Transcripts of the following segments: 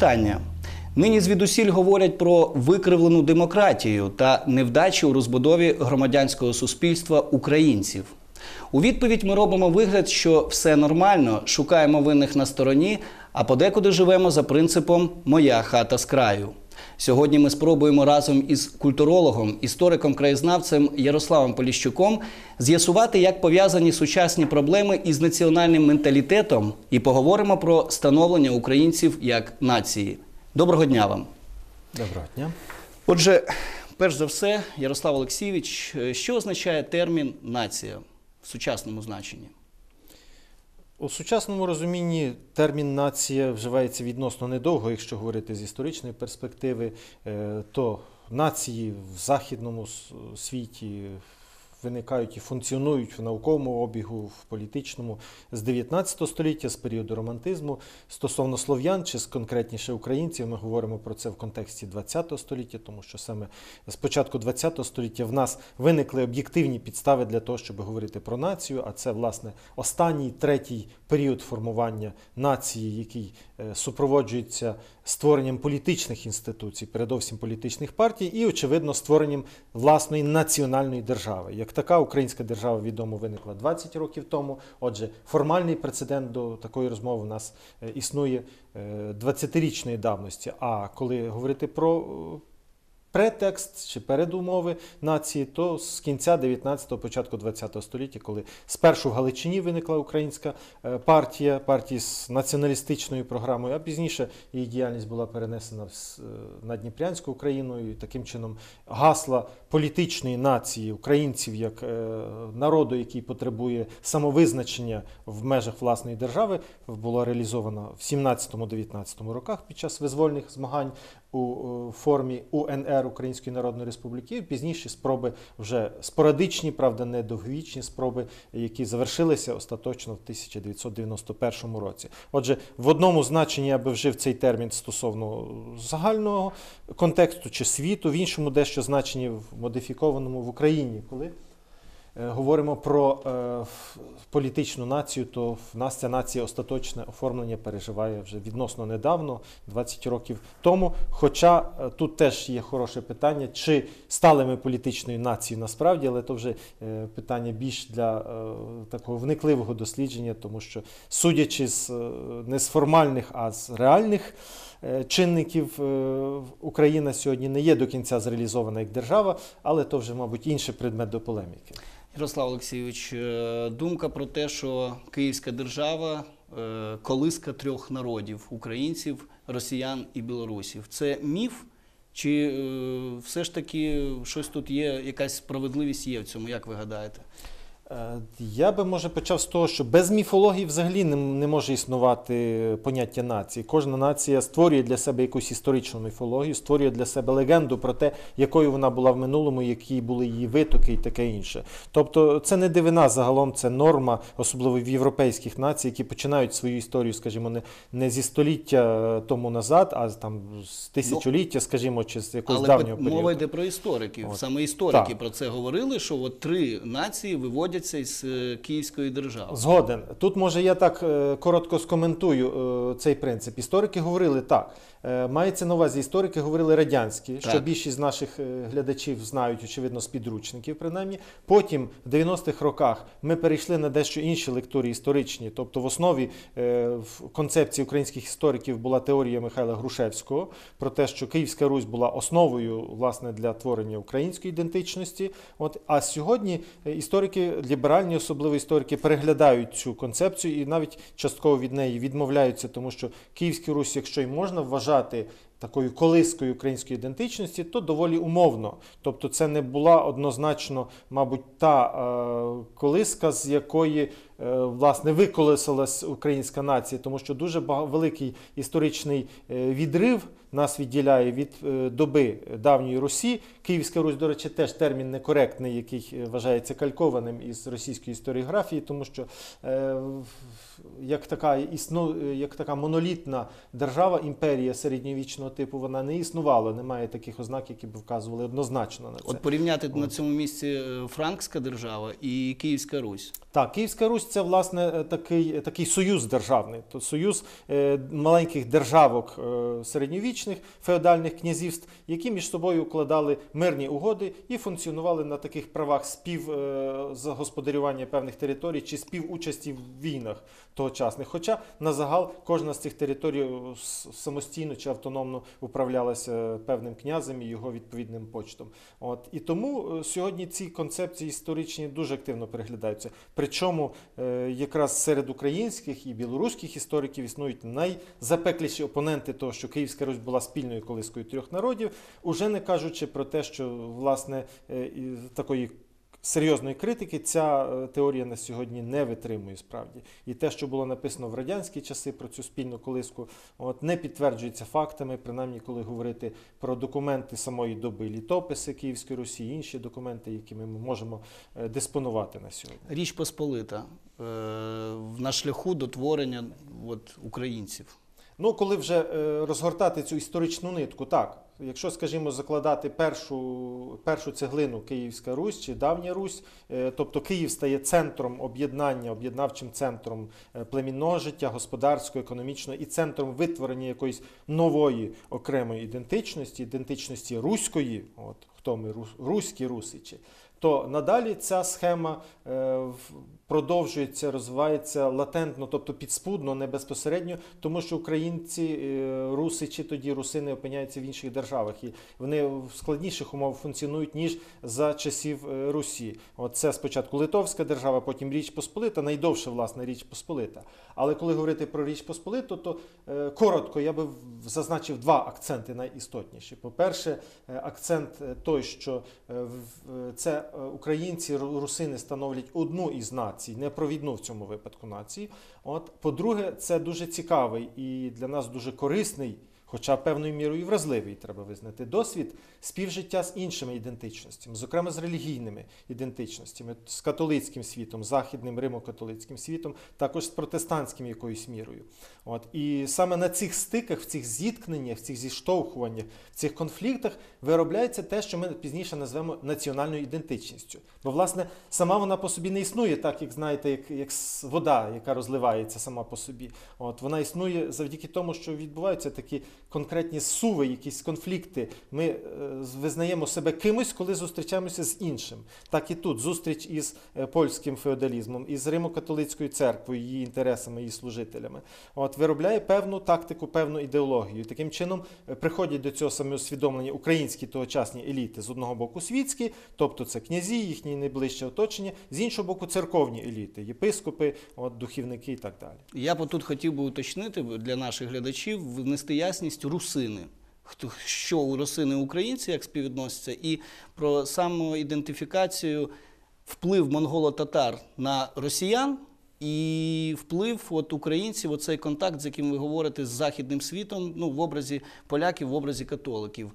Мої вітання. Нині звідусіль говорять про викривлену демократію та невдачі у розбудові громадянського суспільства українців. У відповідь ми робимо вигляд, що все нормально, шукаємо винних на стороні, а подекуди живемо за принципом Моя хата з краю. Сьогодні ми спробуємо разом із культурологом, істориком-краєзнавцем Ярославом Поліщуком з'ясувати, як пов'язані сучасні проблеми із національним менталітетом, і поговоримо про становлення українців як нації. Доброго дня вам! Доброго дня. Отже, перш за все, Ярослав Олексійович, е, що означає термін нація в сучасному значенні? У сучасному розумінні термін нація вживається відносно недовго, якщо говорити з історичної перспективи, Е, то нації в західному світі виникають і функціонують в науковому обігу, в політичному з 19 століття, з періоду романтизму. Стосовно слов'ян, чи з- конкретніше українців, ми говоримо про це в контексті 20 століття, тому що саме з початку 20 століття в нас виникли об'єктивні підстави для того, щоб говорити про націю. А це, власне, останній третій період формування нації, який е, супроводжується створенням політичних інституцій, передовсім політичних партій, і, очевидно, створенням власної національної держави. Як така українська держава відомо виникла 20 років тому. Отже, формальний прецедент до такої розмови у нас е, існує е, 20-річної давності. А коли говорити про е, претекст чи передумови нації, то з кінця 19-го, початку 20-го століття, коли спершу в Галичині виникла українська е, партія, партія з націоналістичною програмою, а пізніше її діяльність була перенесена е, на Дніпрянську Україну, і таким чином гасла політичної нації українців як е, народу, який потребує самовизначення в межах власної держави, було реалізовано в 17-19 роках під час визвольних змагань у е, формі УНР Української Народної Республіки. Пізніші спроби вже спорадичні, правда, не довговічні спроби, які завершилися остаточно в 1991 році. Отже, в одному значенні я би вжив цей термін стосовно загального контексту чи світу, в іншому дещо значенні в модифікованому в Україні, коли говоримо про е, політичну націю, то в нас ця нація остаточне оформлення переживає вже відносно недавно, 20 років тому. Хоча е, тут теж є хороше питання, чи стали ми політичною нацією насправді, але то вже е, питання більш для е, такого вникливого дослідження, тому що судячи з е, не з формальних, а з реальних. Е, Чинників е, Україна сьогодні не є до кінця зреалізована як держава, але то вже, мабуть, інший предмет до полеміки. Ярослав Олексійович, е, думка про те, що Київська держава колиска трьох народів українців, росіян і білорусів. Це міф? Чи все ж таки щось тут є, якась справедливість є в цьому, як ви гадаєте? Е, Я би може почав з того, що без міфології взагалі не, не може існувати поняття нації. Кожна нація створює для себе якусь історичну міфологію, створює для себе легенду про те, якою вона була в минулому, які були її витоки і таке інше. Тобто це не дивина загалом, це норма, особливо в європейських націй, які починають свою історію, скажімо, не, не зі століття е, тому назад, а там з тисячоліття, скажімо, чи з якогось Але давнього періоду. мова йде про істориків. От. Саме історики Так. про це говорили, що от три нації виводяться із е, Київської держави. Згоден. Тут може я так е, коротко скоментую е, цей принцип. Історики говорили так. Мається на увазі, історики говорили радянські, що більшість з наших глядачів знають, очевидно, з підручників, принаймні. Потім, в 90-х роках, ми перейшли на дещо інші лектури історичні. Тобто, в основі в концепції українських істориків була теорія Михайла Грушевського про те, що Київська Русь була основою власне для творення української ідентичності. От а сьогодні історики, ліберальні, особливо історики, переглядають цю концепцію і навіть частково від неї відмовляються, тому що Київську Русь, якщо й можна вважати. Такою колискою української ідентичності, то доволі умовно. Тобто, це не була однозначно, мабуть, та е, колиска, з якої е, власне виколисилась українська нація, тому що дуже великий історичний е, відрив нас відділяє від е, доби давньої Русі. Київська Русь, до речі, теж термін некоректний, який е, вважається калькованим із російської історіографії, тому що е, як така як така монолітна держава, імперія середньовічного типу, вона не існувала. Немає таких ознак, які б вказували однозначно на це. От порівняти на цьому місці Франкська держава і Київська Русь. Так, Київська Русь це власне такий, такий союз державний, то союз маленьких державок е, середньовічних феодальних князівств, які між собою укладали мирні угоди і функціонували на таких правах спів е, загосподарювання певних територій чи співучасті в війнах тогочасних. Хоча на загал кожна з цих територій е, самостійно чи автономно управлялася певним князем і його відповідним почтом. От і тому е, сьогодні ці концепції історичні дуже активно переглядаються. Причому якраз серед українських і білоруських істориків існують найзапекліші опоненти того, що Київська Русь була спільною колискою трьох народів, уже не кажучи про те, що власне е, такої. Серйозної критики ця е, теорія на сьогодні не витримує справді. І те, що було написано в радянські часи про цю спільну колиску, от не підтверджується фактами, принаймні, коли говорити про документи самої доби, літописи Київської Русі, інші документи, якими ми можемо е, диспонувати на сьогодні. Річ Посполита на шляху до творення от, українців. Ну, коли вже е, розгортати цю історичну нитку, так. Якщо, скажімо, закладати першу, першу цеглину Київська Русь чи Давня Русь, е, тобто Київ стає центром об'єднання, об'єднавчим центром е, племінного життя, господарського, економічного і центром витворення якоїсь нової окремої ідентичності, ідентичності руської, от хто ми рус- руські русичі, то надалі ця схема е, продовжується, розвивається латентно, тобто підспудно, не безпосередньо, тому що українці, е, русичі, тоді русини опиняються в інших державах, і вони в складніших умовах функціонують ніж за часів е, Русі. От це спочатку Литовська держава, потім Річ Посполита, найдовше власне Річ Посполита. Але коли говорити про Річ Посполиту, то коротко я би зазначив два акценти найістотніші. По-перше, е, акцент той, що це українці, русини становлять одну із націй, не провідну в цьому випадку нації. От, по-друге, це дуже цікавий і для нас дуже корисний. Хоча певною мірою і вразливий, треба визнати, досвід співжиття з іншими ідентичностями, зокрема з релігійними ідентичностями, з католицьким світом, західним римо-католицьким світом, також з протестантським якоюсь мірою. От і саме на цих стиках, в цих зіткненнях, в цих зіштовхуваннях, в цих конфліктах виробляється те, що ми пізніше назвемо національною ідентичністю. Бо, власне, сама вона по собі не існує, так як знаєте, як, як вода, яка розливається сама по собі. От вона існує завдяки тому, що відбуваються такі конкретні суви, якісь конфлікти. Ми е, визнаємо себе кимось, коли зустрічаємося з іншим. Так і тут зустріч із е, польським феодалізмом, із Римо-католицькою церквою, її інтересами, її служителями. От виробляє певну тактику, певну ідеологію. Таким чином е, приходять до цього самоусвідомлення українські тогочасні еліти з одного боку світські, тобто це князі, їхні найближче оточення, з іншого боку, церковні еліти, єпископи, от, духівники і так далі. Я б тут хотів би уточнити для наших глядачів, внести ясність русини. Хто що у русини українці як співвідносяться, і про самоідентифікацію, вплив монголо-татар на росіян і вплив от українців, оцей контакт, з яким ви говорите з західним світом, ну в образі поляків, в образі католиків.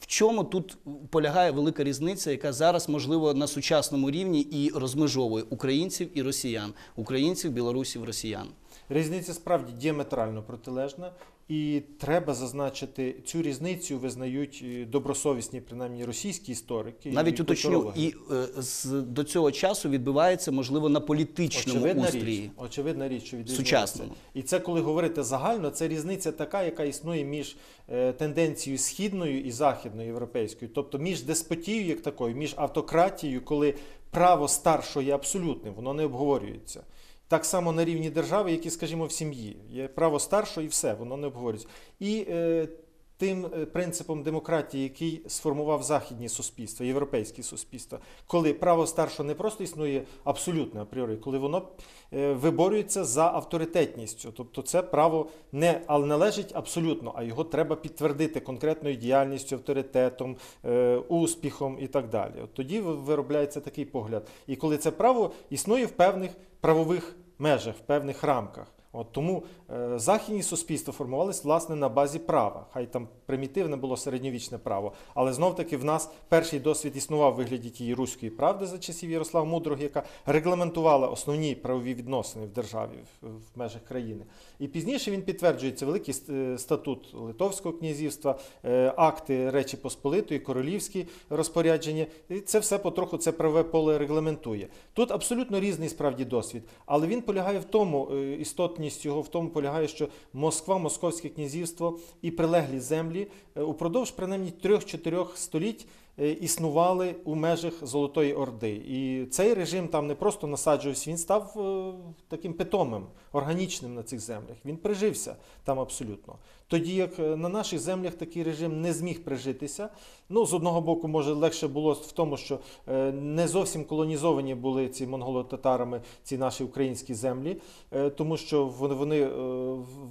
В чому тут полягає велика різниця, яка зараз можливо на сучасному рівні і розмежовує українців і росіян, українців, білорусів, росіян? Різниця справді діаметрально протилежна, і треба зазначити, цю різницю визнають е, добросовісні, принаймні російські історики. Навіть і уточню, і е, з, до цього часу відбувається, можливо, на політичному Очевидна устрії. річ, очевидна річ, що. Сучасному. І це коли говорити загально, це різниця така, яка існує між е, тенденцією східною і західною європейською, тобто між деспотією як такою, між автократією, коли право старшого є абсолютним, воно не обговорюється. Так само на рівні держави, як і, скажімо, в сім'ї. Є право старшого і все, воно не обговорюється. І е, тим е, принципом демократії, який сформував західні суспільства, європейські суспільства, коли право старшого не просто існує абсолютно апріорі, коли воно е, виборюється за авторитетністю. Тобто це право не належить абсолютно, а його треба підтвердити конкретною діяльністю, авторитетом, е, успіхом і так далі. От тоді виробляється такий погляд. І коли це право існує в певних правових межах, в певних рамках. От тому е, західні суспільства формувалися власне на базі права. Хай там примітивне було середньовічне право, але знов таки в нас перший досвід існував в вигляді тієї руської правди за часів Ярослава Мудрого, яка регламентувала основні правові відносини в державі в, межах країни. І пізніше він підтверджується великий е, статут Литовського князівства, е, акти Речі Посполитої, королівські розпорядження. І це все потроху це правове поле регламентує. Тут абсолютно різний справді досвід, але він полягає в тому, е, істотність його в тому полягає, що Москва, Московське князівство і прилеглі землі е, упродовж принаймні трьох-чотирьох століть е, існували у межах Золотої Орди. І цей режим там не просто насаджувався, він став е, таким питомим, органічним на цих землях. Він прижився там абсолютно. Тоді як е, на наших землях такий режим не зміг прижитися. Ну, з одного боку, може, легше було в тому, що е, не зовсім колонізовані були ці монголо-татарами, ці наші українські землі, е, тому що вони,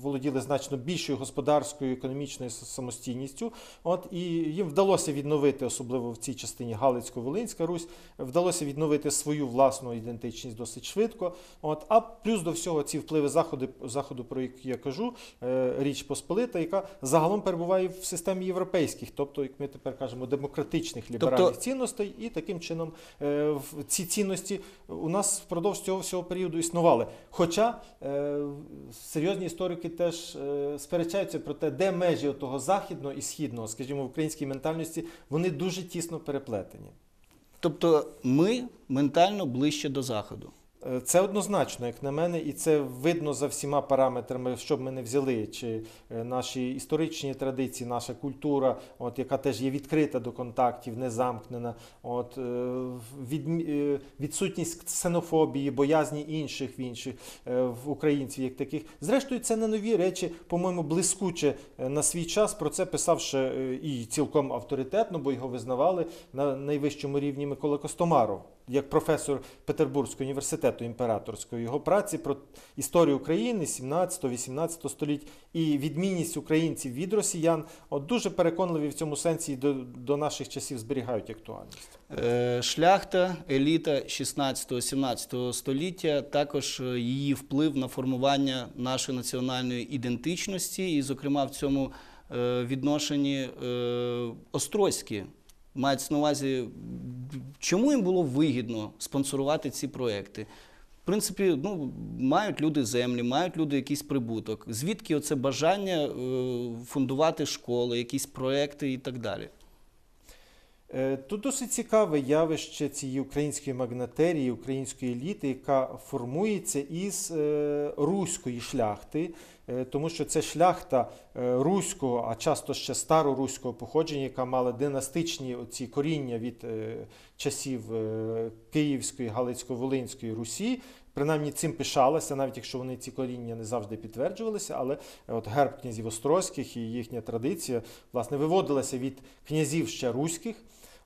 володіли значно більшою господарською економічною самостійністю. От і їм вдалося відновити, особливо в цій частині Галицько-Волинська Русь, вдалося відновити свою власну ідентичність досить швидко. От, а плюс до всього ці впливи заходи, заходу, про які я кажу, Річ Посполита, яка загалом перебуває в системі європейських, тобто, як ми тепер кажемо, демократичних ліберальних Тобто- цінностей, і таким чином е, ці цінності у нас впродовж цього всього періоду існували. Хоча е, серйозні історики теж е, сперечаються про те, де межі того західного і східного, скажімо, в українській ментальності, вони дуже тісно переплетені. Тобто ми ментально ближче до заходу. Е, Це однозначно, як на мене, і це видно за всіма параметрами, що б ми не взяли, чи е, наші історичні традиції, наша культура, от, яка теж є відкрита до контактів, не замкнена, от, е, від, відсутність ксенофобії, боязні інших в інших в українців, як таких. Зрештою, це не нові речі, по-моєму, блискуче на свій час. Про це писав ще і цілком авторитетно, бо його визнавали на найвищому рівні Микола Костомаров як професор Петербурзького університету імператорського, його праці про історію України 17-18 століть і відмінність українців від росіян, от дуже переконливі в цьому сенсі і до, до наших часів зберігають актуальність. Е, Шляхта, еліта 16-17 століття, також е, її вплив на формування нашої національної ідентичності, і, зокрема, в цьому е, відношенні Острозькі. Мається на увазі, чому їм було вигідно спонсорувати ці проекти? В принципі, ну, мають люди землі, мають люди якийсь прибуток. Звідки оце бажання е, фундувати школи, якісь проекти і так далі? Е, Тут досить цікаве явище цієї української магнатерії, української еліти, яка формується із е, руської шляхти, е, тому що це шляхта руського, а часто ще староруського походження, яка мала династичні оці коріння від часів Київської, Галицько-Волинської Русі. Принаймні цим пишалася, навіть якщо вони ці коріння не завжди підтверджувалися, але от герб князів Острозьких і їхня традиція власне виводилася від князів ще руських.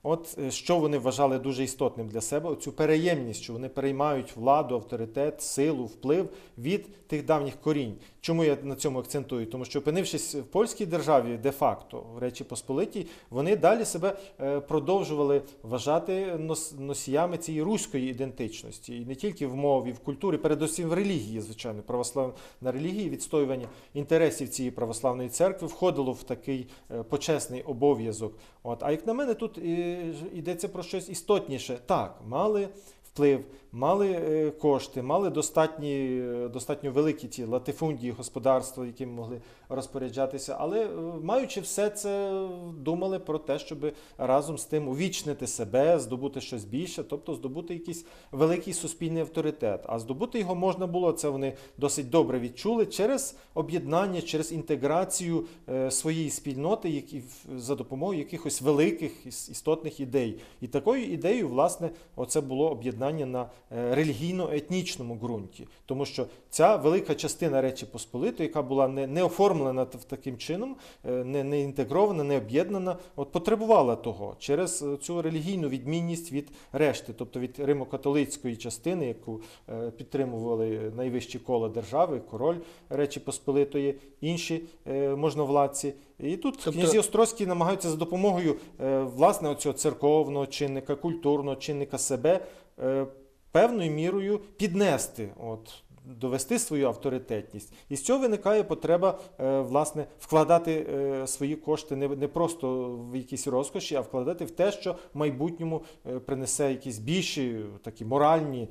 От е, що вони вважали дуже істотним для себе, цю переємність, що вони переймають владу, авторитет, силу, вплив від тих давніх корінь. Чому я на цьому акцентую? Тому що, опинившись в польській державі, де-факто в Речі Посполитій, вони далі себе е, продовжували вважати нос- носіями цієї руської ідентичності, і не тільки в мові, в культурі, передусім в релігії, звичайно, православна релігії, відстоювання інтересів цієї православної церкви входило в такий е, почесний обов'язок. От, а як на мене, тут е, йдеться про щось істотніше. Так, мали вплив, мали е, кошти, мали достатні, е, достатньо великі ті латифундії господарства, яким могли розпоряджатися, але е, маючи все це, думали про те, щоб разом з тим увічнити себе, здобути щось більше, тобто здобути якийсь великий суспільний авторитет. А здобути його можна було, це вони досить добре відчули через об'єднання, через інтеграцію своєї спільноти, які за допомогою якихось великих іс- істотних ідей. І такою ідеєю, власне, оце було об'єднання на релігійно-етнічному ґрунті, тому що ця велика частина Речі Посполитої, яка була не, не оформлена т- таким чином, е, не, не інтегрована, не об'єднана, от потребувала того через е, цю релігійну відмінність від решти, тобто від римо-католицької частини, яку е, підтримували найвищі кола держави, король Речі Посполитої, інші е, можновладці. І тут Тобто- князі Острозькі намагаються за допомогою е, власне оцього церковного чинника, культурного чинника себе е, певною мірою піднести от, довести свою авторитетність. І з цього виникає потреба е, власне вкладати е, свої кошти не, просто в якісь розкоші, а вкладати в те, що в майбутньому е, принесе якісь більші такі моральні,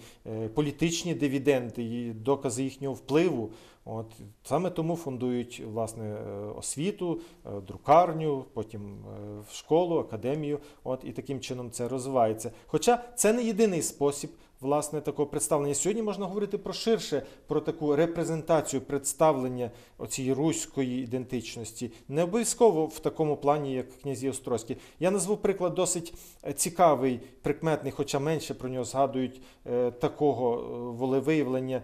політичні дивіденди і докази їхнього впливу. От саме тому фундують власне освіту, друкарню, потім в школу, академію. От і таким чином це розвивається. Хоча це не єдиний спосіб. Власне, такого представлення сьогодні можна говорити про ширше, про таку репрезентацію представлення оцієї руської ідентичності. Не обов'язково в такому плані, як князі Острозькі. Я назву приклад досить е, цікавий, прикметний, хоча менше про нього згадують е, такого е, волевиявлення.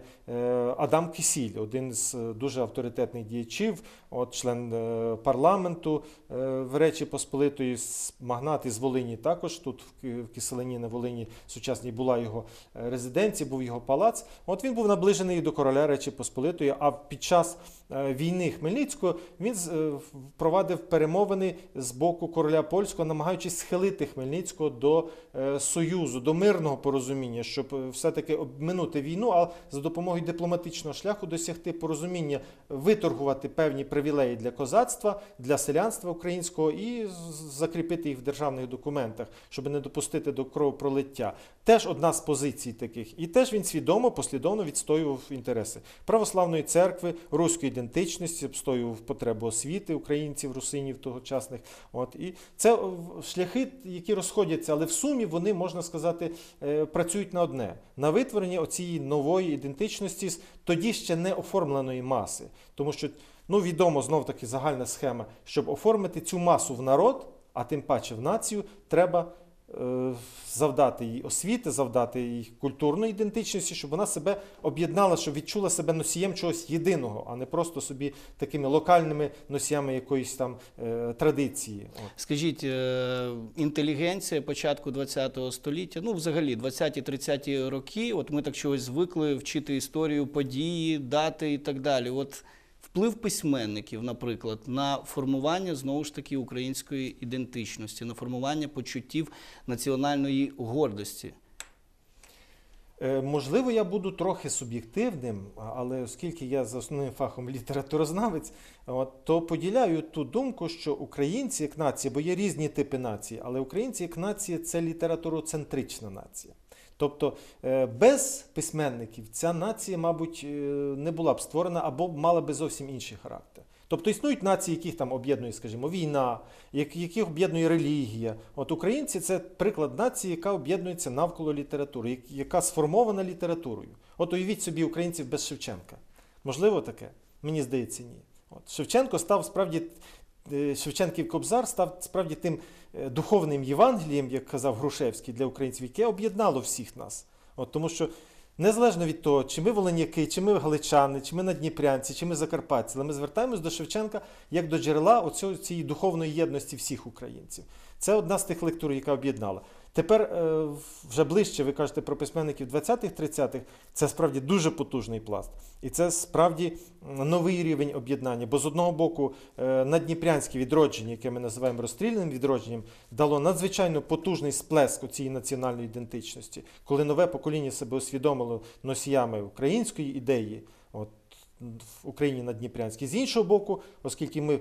Адам Кисіль, один з дуже авторитетних діячів, от член е, парламенту е, в Речі Посполитої, магнат із Волині також тут в Ки- Киселині на Волині сучасній була його е, резиденція, був його палац. От він був наближений до короля Речі Посполитої, а під час війни Хмельницького він впровадив перемовини з боку короля польського, намагаючись схилити Хмельницького до союзу, до мирного порозуміння, щоб все-таки обминути війну, а за допомогою дипломатичного шляху досягти порозуміння, виторгувати певні привілеї для козацтва, для селянства українського і закріпити їх в державних документах, щоб не допустити до кровопролиття. Теж одна з позицій таких. І теж він свідомо, послідовно відстоював інтереси православної церкви, руської ідентичності, обстоював потребу освіти українців, русинів тогочасних. От і це шляхи, які розходяться, але в сумі вони можна сказати е, працюють на одне на витворення оцієї нової ідентичності з тоді ще не оформленої маси, тому що ну відомо знов таки загальна схема, щоб оформити цю масу в народ, а тим паче в націю, треба е, завдати їй освіти, завдати їй культурної ідентичності, щоб вона себе об'єднала, щоб відчула себе носієм чогось єдиного, а не просто собі такими локальними носіями якоїсь там е, традиції. От. Скажіть, е, інтелігенція початку ХХ століття, ну взагалі 20-30 роки, от ми так чогось звикли вчити історію події, дати і так далі. От вплив письменників, наприклад, на формування знову ж таки української ідентичності, на формування почуттів національної гордості. Е, Можливо, я буду трохи суб'єктивним, але оскільки я за основним фахом літературознавець, то поділяю ту думку, що українці як нація, бо є різні типи нації, але українці як нація це літературоцентрична нація. Тобто е, без письменників ця нація, мабуть, е, не була б створена або мала би зовсім інший характер. Тобто існують нації, яких там об'єднує, скажімо, війна, яких об'єднує релігія. От українці це приклад нації, яка об'єднується навколо літератури, яка сформована літературою. От уявіть собі українців без Шевченка. Можливо таке? Мені здається, ні. От Шевченко став справді. Е, Шевченків Кобзар став справді тим е, духовним Євангелієм, як казав Грушевський для українців, яке об'єднало всіх нас. От, тому що незалежно від того, чи ми волиняки, чи ми галичани, чи ми надніпрянці, чи ми закарпатці, але ми звертаємось до Шевченка як до джерела оцього, цієї духовної єдності всіх українців. Це одна з тих лектур, яка об'єднала. Тепер е, вже ближче ви кажете про письменників 20-х-30-х. Це справді дуже потужний пласт. І це справді новий рівень об'єднання. Бо з одного боку, е, надніпрянське відродження, яке ми називаємо розстріляним відродженням, дало надзвичайно потужний сплеск у цій національної ідентичності, коли нове покоління себе усвідомило носіями української ідеї. От, в Україні Надніпрянській. З іншого боку, оскільки ми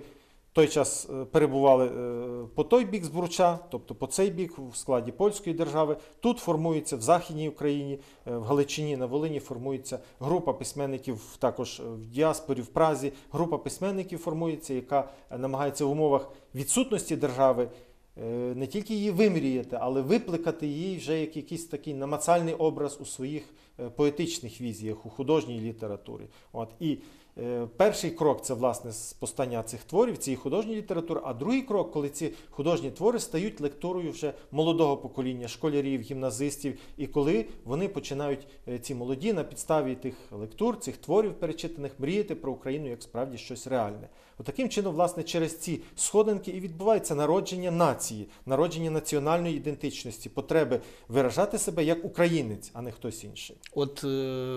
той час е, перебували е, по той бік Збруча, тобто по цей бік в складі польської держави. Тут формується в Західній Україні, е, в Галичині, на Волині формується група письменників також в діаспорі в Празі. Група письменників формується, яка намагається в умовах відсутності держави. Не тільки її вимріяти, але випликати її вже як якийсь такий намацальний образ у своїх поетичних візіях, у художній літературі. От і Перший крок це власне постання цих творів, цієї художньої літератури. А другий крок, коли ці художні твори стають лекторою вже молодого покоління, школярів, гімназистів, і коли вони починають е, ці молоді на підставі тих лектур, цих творів перечитаних, мріяти про Україну як справді щось реальне. Отаким чином, власне, через ці сходинки і відбувається народження нації, народження національної ідентичності, потреби виражати себе як українець, а не хтось інший. От е,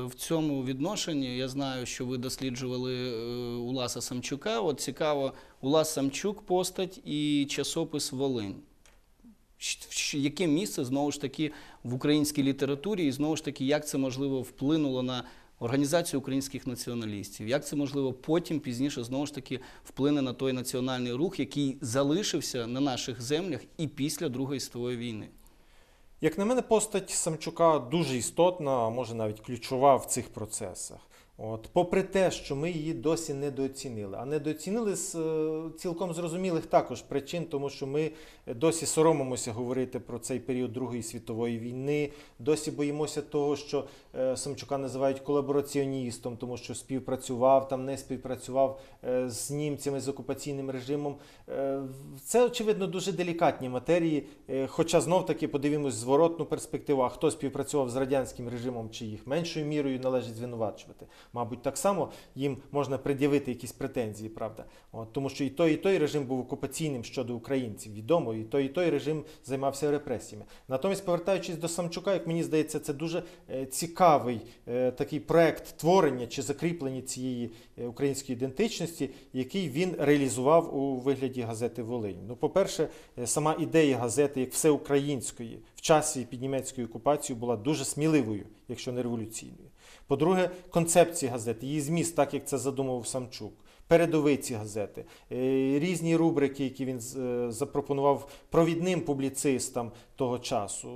в цьому відношенні я знаю, що ви досліджували е, Уласа Самчука. От цікаво, Улас Самчук постать і часопис Волинь. Яке місце знову ж таки в українській літературі, і знову ж таки, як це можливо вплинуло на організацію українських націоналістів. Як це можливо потім, пізніше, знову ж таки, вплине на той національний рух, який залишився на наших землях і після Другої світової війни? Як на мене, постать Самчука дуже істотна, а може навіть ключова в цих процесах. От, попри те, що ми її досі недооцінили, а недооцінили з е, цілком зрозумілих також причин, тому що ми досі соромимося говорити про цей період Другої світової війни, досі боїмося того, що е, Самчука називають колабораціоністом, тому що співпрацював там, не співпрацював е, з німцями з окупаційним режимом. Це очевидно дуже делікатні матерії. Хоча знов таки подивимось зворотну перспективу, а хто співпрацював з радянським режимом, чи їх меншою мірою належить звинувачувати. Мабуть, так само їм можна пред'явити якісь претензії, правда. От, тому що і той, і той режим був окупаційним щодо українців, відомо, і той, і той режим займався репресіями. Натомість, повертаючись до Самчука, як мені здається, це дуже е, цікавий е, такий проект творення чи закріплення цієї е, української ідентичності, який він реалізував у вигляді газети Волинь. Ну, по-перше, сама ідея газети як всеукраїнської в часі під німецькою окупацією була дуже сміливою, якщо не революційною. По-друге, концепція газети, її зміст, так як це задумував Самчук. Передовиці газети, е, різні рубрики, які він е, запропонував провідним публіцистам того часу,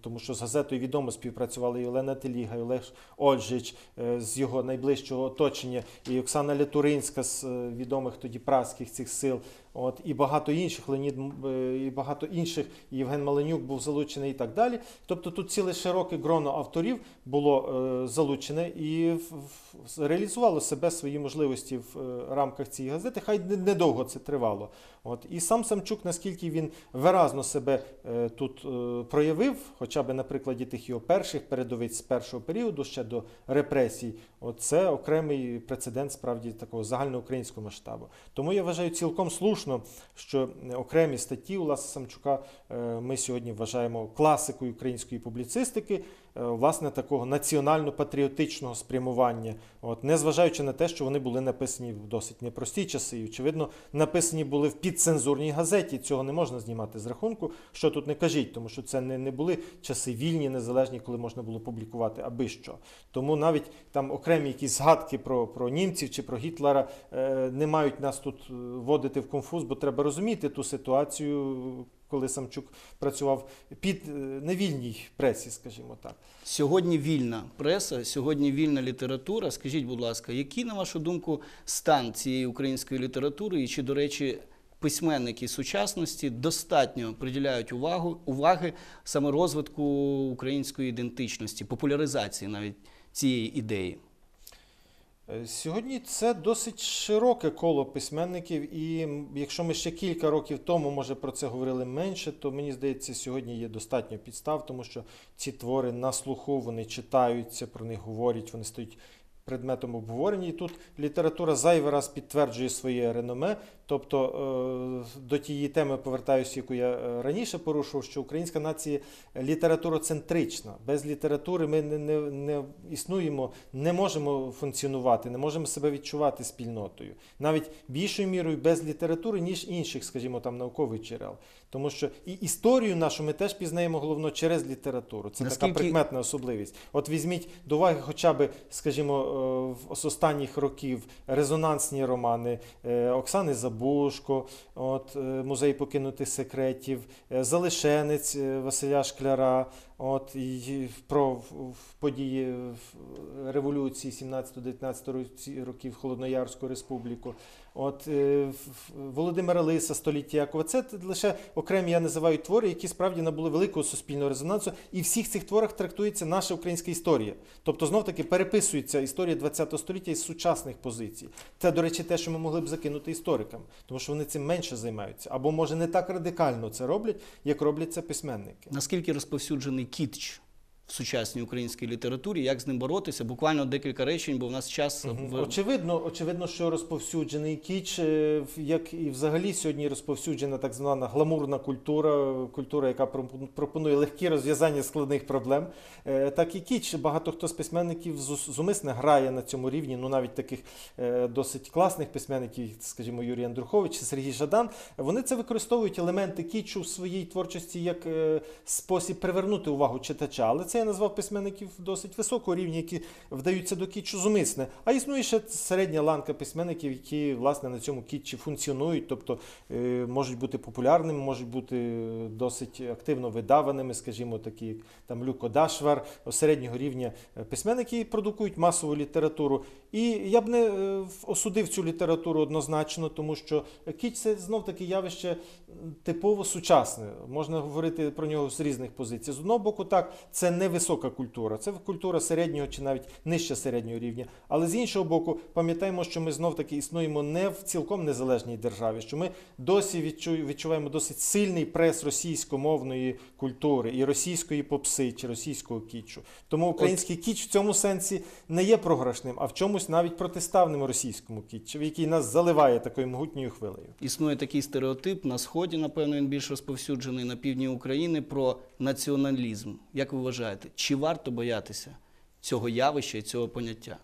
тому що з газетою відомо співпрацювали і Олена Теліга, і Олег Ольжич е, з його найближчого оточення, і Оксана Лятуринська з відомих тоді праських цих сил. От і багато інших Леонід е, і багато інших і Євген Маленюк був залучений і так далі. Тобто тут ціле широке гроно авторів було е, залучене і в- в- реалізувало себе свої можливості в е, рамках цієї газети. Хай не- недовго це тривало. От і сам Самчук, наскільки він виразно себе е, тут е, проявив, хоча б на прикладі тих його перших передовиць з першого періоду ще до репресій, це окремий прецедент справді такого загальноукраїнського масштабу. Тому я вважаю цілком слушно, що окремі статті Уласа Самчука е, ми сьогодні вважаємо класикою української публіцистики, е, власне, такого національно-патріотичного спрямування, от, незважаючи на те, що вони були написані в досить непрості часи, і, очевидно, написані були в підцензурній газеті. Цього не можна знімати з рахунку. Що тут не кажіть, тому що це не, не були часи вільні, незалежні, коли можна було публікувати аби що. Тому навіть там окремі якісь згадки про, про німців чи про Гітлера е, не мають нас тут е, вводити в конфуз, бо треба розуміти ту ситуацію, коли Самчук працював під е, невільній пресі, скажімо так. Сьогодні вільна преса, сьогодні вільна література. Скажіть, будь ласка, який, на вашу думку, стан цієї української літератури, і чи, до речі, письменники сучасності достатньо приділяють увагу уваги саме розвитку української ідентичності, популяризації навіть цієї ідеї? Е, Сьогодні це досить широке коло письменників, і якщо ми ще кілька років тому, може, про це говорили менше, то мені здається, сьогодні є достатньо підстав, тому що ці твори на слуху, вони читаються, про них говорять, вони стають предметом обговорення. І тут література зайвий раз підтверджує своє реноме. Тобто е, до тієї теми повертаюся, яку я е, раніше порушував, що українська нація літературоцентрична. Без літератури ми не, не, не існуємо, не можемо функціонувати, не можемо себе відчувати спільнотою. Навіть більшою мірою без літератури, ніж інших, скажімо, там наукових джерел. Тому що і історію нашу ми теж пізнаємо головно через літературу. Це Наскільки- така прикметна особливість. От візьміть до уваги, хоча б, скажімо, е, в- з останніх років резонансні романи е, Оксани Забушко, от, е, музей покинутих секретів, Залишенець Василя Шкляра. От і про події в- революції 17-19 році- років Холодноярську республіку. От е, Володимира Лиса, століття Якова. Це лише окремі я називаю твори, які справді набули великого суспільного резонансу. І в всіх цих творах трактується наша українська історія. Тобто, знов таки переписується історія ХХ століття із сучасних позицій. Це, до речі, те, що ми могли б закинути історикам, тому що вони цим менше займаються. Або може не так радикально це роблять, як роблять це письменники. Наскільки розповсюджений кітч В сучасній українській літературі, як з ним боротися? Буквально декілька речень, бо в нас час в- Очевидно, очевидно, що розповсюджений кіч, е, як і взагалі сьогодні розповсюджена так звана гламурна культура, культура, яка пропонує легкі розв'язання складних проблем. Е, Так і кіч. Багато хто з письменників зумисне грає на цьому рівні. Ну навіть таких е, досить класних письменників, скажімо, Юрій Андрухович чи Сергій Жадан. Вони це використовують елементи кічу в своїй творчості як спосіб привернути увагу читача. Але це це я назвав письменників досить високого рівня, які вдаються до кітчу зумисне. А існує ще середня ланка письменників, які власне на цьому кітчі функціонують, тобто е, можуть бути популярними, можуть бути досить активно видаваними, скажімо, такі як там Люко Дашвар, середнього рівня е, письменники продукують масову літературу. І я б не е, осудив цю літературу однозначно, тому що кіч це знов таки явище типово сучасне. Можна говорити про нього з різних позицій. З одного боку, так, це не висока культура, це культура середнього чи навіть нижче середнього рівня. Але з іншого боку, пам'ятаємо, що ми знов таки існуємо не в цілком незалежній державі, що ми досі відчу- відчуваємо досить сильний прес російськомовної культури і російської попси чи російського кічу. Тому український кіч в цьому сенсі не є програшним, а в чомусь навіть протиставним російському кічу, який нас заливає такою могутньою хвилею. Існує такий стереотип на сході, напевно, він більш розповсюджений на півдні України про націоналізм. Як ви вважаєте, чи варто боятися цього явища і цього поняття?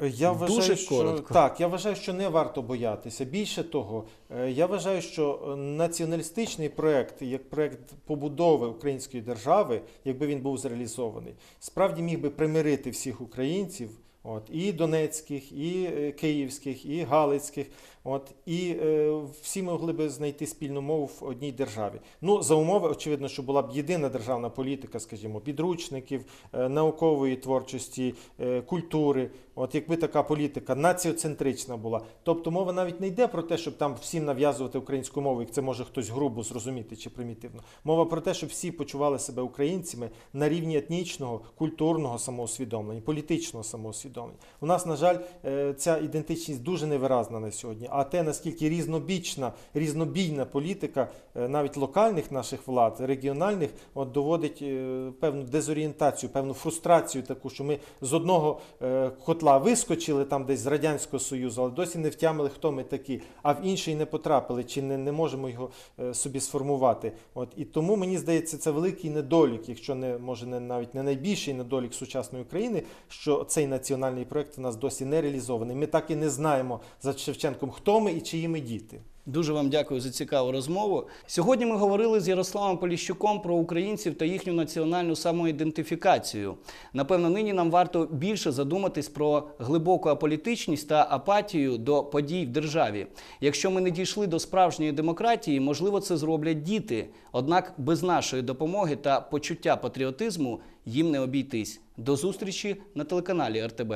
Я Дуже вважаю, що коротко. так, я вважаю, що не варто боятися. Більше того, е, я вважаю, що е, націоналістичний проект, як проект побудови української держави, якби він був зреалізований, справді міг би примирити всіх українців. От, і донецьких, і е, київських, і галицьких, от, і е, всі могли би знайти спільну мову в одній державі. Ну, за умови, очевидно, що була б єдина державна політика, скажімо, підручників, е, наукової творчості, е, культури. От якби така політика націоцентрична була. Тобто мова навіть не йде про те, щоб там всім нав'язувати українську мову, як це може хтось грубо зрозуміти чи примітивно. Мова про те, щоб всі почували себе українцями на рівні етнічного, культурного самоусвідомлення, політичного самоусвідомлення. У нас, на жаль, е, ця ідентичність дуже невиразна на сьогодні. А те, наскільки різнобічна, різнобійна політика е, навіть локальних наших влад, регіональних, от доводить е, певну дезорієнтацію, певну фрустрацію таку, що ми з одного е, котла вискочили там десь з Радянського Союзу, але досі не втямили, хто ми такі, а в інший не потрапили, чи не, не можемо його собі сформувати. От і тому мені здається, це великий недолік, якщо не може не навіть не найбільший недолік сучасної України, що цей національний проект у нас досі не реалізований. Ми так і не знаємо за Шевченком, хто ми і чиї ми діти. Дуже вам дякую за цікаву розмову. Сьогодні ми говорили з Ярославом Поліщуком про українців та їхню національну самоідентифікацію. Напевно, нині нам варто більше задуматись про глибоку аполітичність та апатію до подій в державі. Якщо ми не дійшли до справжньої демократії, можливо, це зроблять діти. Однак без нашої допомоги та почуття патріотизму їм не обійтись. До зустрічі на телеканалі РТБ.